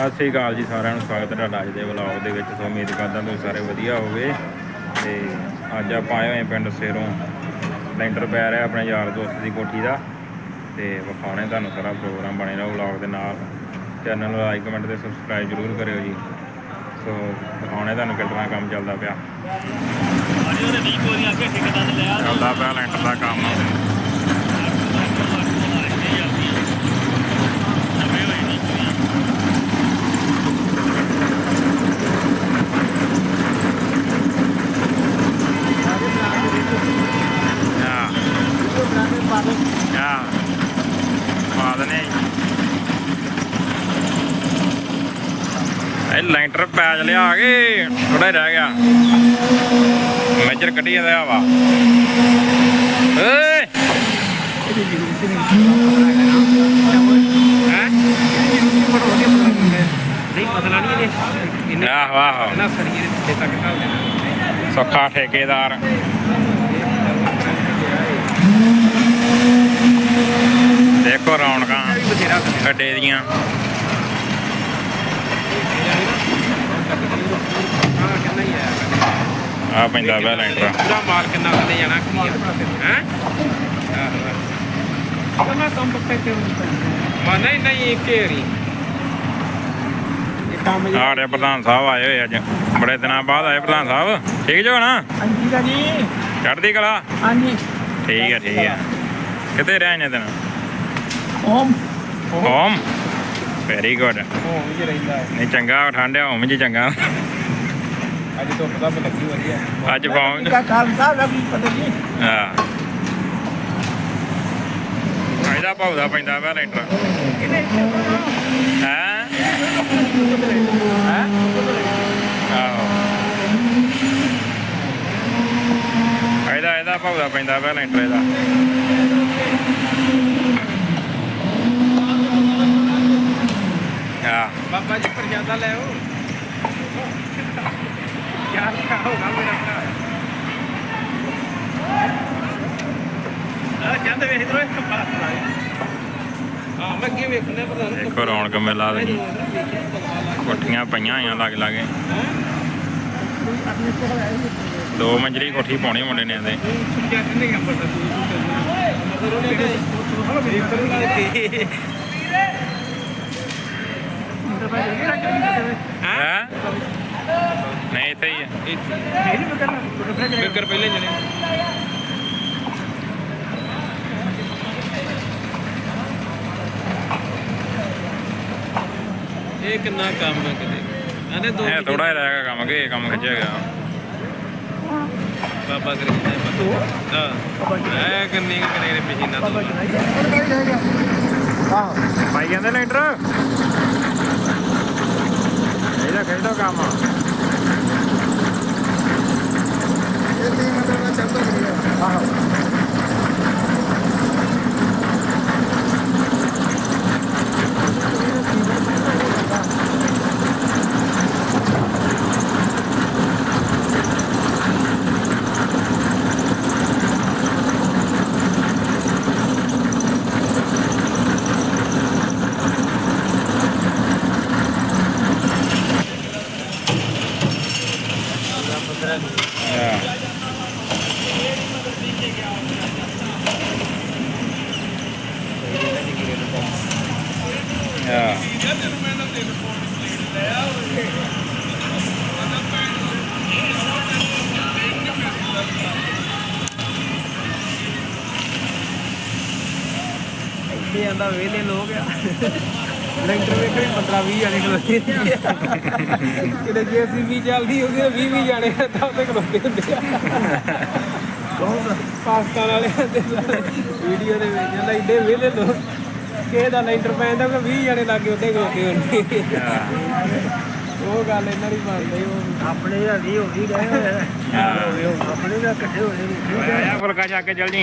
ਸਤਿ ਸ੍ਰੀ ਅਕਾਲ ਜੀ ਸਾਰਿਆਂ ਨੂੰ ਸਵਾਗਤ ਹੈ ਤੁਹਾਡਾ ਅੱਜ ਦੇ ਵਲੌਗ ਦੇ ਵਿੱਚ। ਸੋ ਉਮੀਦ ਕਰਦਾ ਤੁਸੀਂ ਸਾਰੇ ਵਧੀਆ ਹੋਵੇ ਤੇ ਅੱਜ ਆਪਾਂ ਆਏ ਹੋਏ ਪਿੰਡ ਸੇਰੋਂ। ਲੈਂਟਰ ਪੈ ਰਿਹਾ ਆਪਣੇ ਯਾਰ ਦੋਸਤ ਦੀ ਕੋਠੀ ਦਾ। ਤੇ ਵਿਖਾਉਣੇ ਤੁਹਾਨੂੰ ਸਾਰਾ ਪ੍ਰੋਗਰਾਮ ਬਣੇ ਰਹੋ ਵਲੌਗ ਦੇ ਨਾਲ। ਚੈਨਲ ਨੂੰ ਲਾਈਕ ਕਮੈਂਟ ਤੇ ਸਬਸਕ੍ਰਾਈਬ ਜ਼ਰੂਰ ਕਰਿਓ ਜੀ। ਸੋ ਵਿਖਾਉਣੇ ਤੁਹਾਨੂੰ ਕਿੱਦਾਂ ਕੰਮ ਚੱਲਦਾ ਪਿਆ। ਅਜੇ ਉਹਨੇ 20 ਕੋਰੀ ਆ ਕੇ ਠੇਕੇਦਾਰ ਨੇ ਲਿਆ ਚੱਲਦਾ ਪਿਆ ਲੈਂਟਰ ਦਾ ਕੰਮ ਆ ਆ ਪਾ ਦਨੇ ਇਹ ਲੈਂਟਰ ਪੈਚ ਲਿਆ ਗਏ ਥੋੜਾ ਰਹਿ ਗਿਆ। ਮੇਜਰ ਕੱਢੀ ਜਾਂਦਾ ਵਾ ਓਏ! ਆਹੋ ਸੁੱਖਾ ਠੇਕੇਦਾਰ। ਦੇਖੋ ਰੌਣਕਾਂ ਅੱਡੇ ਦੀਆਂ ਹਾਂ ਕਿੰਨਾ ਹੀ ਆਇਆ ਆ ਪੈਂਦਾ ਪਿਆ ਲੈਂਟਰ ਪੂਰਾ ਮਾਲ ਕਿੰਨਾ ਥੱਲੇ ਜਾਣਾ ਕੀ ਹੈ ਆਹ ਨਾ ਕੰਮ ਪੱਕੇ ਕਿਉਂ ਮਾ ਨਹੀਂ ਨਹੀਂ ਜੀ ਆੜੇ ਪ੍ਰਧਾਨ ਸਾਹਿਬ ਆਏ ਹੋਏ ਅੱਜ। ਬੜੇ ਦਿਨਾਂ ਬਾਅਦ ਆਏ ਪ੍ਰਧਾਨ ਸਾਹਿਬ। ਠੀਕ ਜੋ ਨਾ? ਹਾਂਜੀ ਦਾ ਜੀ। ਚੜ੍ਹਦੀ ਕਲਾ? ਹਾਂਜੀ। ਠੀਕ ਹੈ ਠੀਕ ਹੈ। ਕਿੱਥੇ ਰਹਿ ਨੇ ਦਿਨ ਓਮ ਹੋਮ ਵੈਰੀ ਗੁੱਡ ਓਮ ਜੀ ਰਹਿੰਦਾ ਹੈ। ਨਹੀਂ ਚੰਗਾ ਠੰਡਿਆ ਹੋਮ ਜੀ ਚੰਗਾ। ਅੱਜ ਤੋਂ ਪਤਾ ਲੱਗੀ ਵਧੀਆ ਅੱਜ ਪਹੁੰਚ ਕਾ ਖਾਲਸਾ ਦਾ ਵੀ ਪਤਾ ਜੀ ਹਾਂ। ਇਹਦਾ ਭਾਉਦਾ ਪੈਂਦਾ ਪਿਆ ਲੈਂਟਰ ਹੈ? ਆਹੋ। ਇਹਦਾ ਇਹਦਾ ਭਾਉਦਾ ਪੈਂਦਾ ਪਿਆ ਲੈਂਟਰ ਇਹਦਾ ਹਾਂ। ਬਾਬਾ ਜੀ ਪ੍ਰਜਾਦਾ ਲੈ ਆਓ। ਹੋਗਾ ਮੇਰਾ ਭਰਾ ਆ ਜਾਂਦੇ ਵੇਖ ਇਧਰੋਂ ਇੱਕ ਪਾਸ ਲਾਏ ਹਾਂ ਮੈਂ ਕੀ ਵੇਖਣੇ ਪ੍ਰਧਾਨ ਦੇਖੋ ਰੌਣਕ ਮੇਲਾ ਦੀ ਕੋਠੀਆਂ ਪਈਆਂ ਆਈਆਂ ਲੱਗ ਲਾਗੇ। ਦੋ ਮੰਜ਼ਲੀ ਕੋਠੀ ਪਾਉਣੀ ਮੁੰਡੇ ਨੇ ਆਂਦੇ ਹੈ? ਨਹੀਂ ਇੱਥੇ ਹੀ ਹੈ ਬਿਕਰ ਪਹਿਲੇ ਜਣੇ। ਇਹ ਕਿੰਨਾ ਕੰਮ ਹੈ ਕਿਤੇ? ਆਨੇ ਦੋ ਇਹ ਥੋੜਾ ਜਿਹਾ ਰਹਿ ਗਿਆ ਕੰਮ ਕਿ ਇਹ ਕੰਮ ਖਿੱਚਿਆ ਗਿਆ। ਬਾਬਾ ਕਰੀ ਜਾਂਦਾ ਹਾਂ ਇਹ ਕਿੰਨੀ ਕੁ ਕਰੇ ਨੇ ਮਸ਼ੀਨਾਂ ਤੋਂ ਪਾਈ ਜਾਂਦੇ ਲੈਂਟਰ। ਇਹਦਾ ਖੇਡੋ ਕੰਮ ਹਾਂ ਹਾਂ ਆਂਦਾ ਵੇਲੇ ਲੋਕ ਆ। ਲੈਂਟਰ ਵੇਖੇ 15 20 ਜਾਣੇ ਖਲੋਤੇ ਕਿਤੇ ਜੇ ਅਸੀਂ ਵੀ ਚੱਲਦੀ ਹੋਗੀ 20 20 ਜਾਣੇ ਤਾਂ ਉੱਤੇ ਖਲੋਤੇ ਹੁੰਦੇ ਆ। ਪਾਕਿਸਤਾਨ ਵਾਲੇ ਦੇ ਵੀਡੀਓ ਦੇ ਵਿੱਚ ਆਂਦਾ ਇੱਡੇ ਵੇਲੇ ਲੋਕ। ਕਿਸੇ ਦਾ ਲੈਂਟਰ ਪੈਂਦਾ ਕਿ 20 ਜਾਣੇ ਲੱਗੇ ਉੱਤੇ ਖਲੋਤੇ ਹੁੰਦੇ ਉਹ ਗੱਲ ਇਹਨਾਂ ਦੀ ਮੰਨਦੇ ਉਹ ਆਪਣੇ ਦਾ ਵੀ ਹੋ ਗਈ ਗਏ ਆਪਣੇ ਦਾ ਇਕੱਠੇ ਹੋਣੇ ਆਇਆ ਫੁਲਕਾ ਚੱਕ ਕੇ ਚੱਲ ਜੀ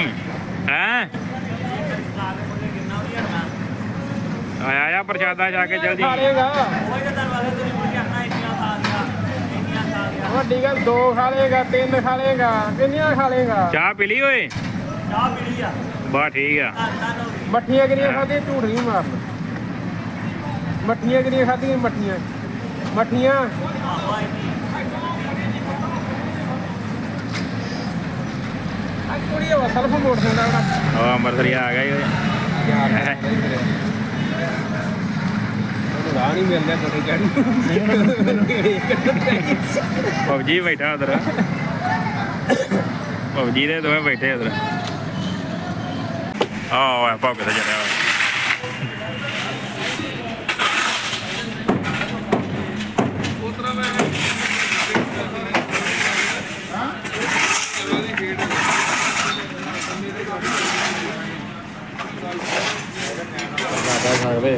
ਹੈ? ਆਇਆ ਆਇਆ ਪ੍ਰਸ਼ਾਦਾ ਜਾ ਕੇ ਚੱਲ ਜੀ ਖਾਲੇਗਾ ਵੱਡੀ ਗੱਲ ਦੋ ਖਾ ਲੇਗਾ ਤਿੰਨ ਖਾ ਲੇਗਾ ਕਿੰਨੀਆਂ ਖਾ ਲੇਗਾ ਚਾਹ ਪੀ ਲਈ ਓਏ? ਚਾਹ ਪੀਲੀ ਆ। ਬਾ ਠੀਕ ਆ। ਮੱਠੀਆਂ ਕਿੰਨੀਆਂ ਖਾਦੀ ਝੂਠ ਨਹੀਂ ਮਾਰਨਾ। ਮੱਠੀਆਂ ਕਿੰਨੀਆਂ ਖਾਧੀਆਂ ਮੱਠੀਆਂ? ਮੱਠੀਆਂ? ਆ ਕੁੜੀ ਉਹ ਸਲਫ ਮੋੜ ਦਿੰਦਾ ਉਹਦਾ ਉਹ ਅੰਮ੍ਰਿਤਸਰੀ ਆ ਗਿਆ ਈ ਓਏ। ਯਾਰ। ਰਾਹ ਨਹੀਂ ਮਿਲਦਾ ਬੜੇ ਇੱਕ ਪਬਜੀ ਬੈਠਾ ਉਧਰ। ਪਬਜੀ ਦੇ ਦੋਵੇਂ ਬੈਠੇ ਉਧਰ। ਆਹ ਓਏ ਭੌਂਕ ਤੇ ਮਾਤਾ ਸਕਦੇ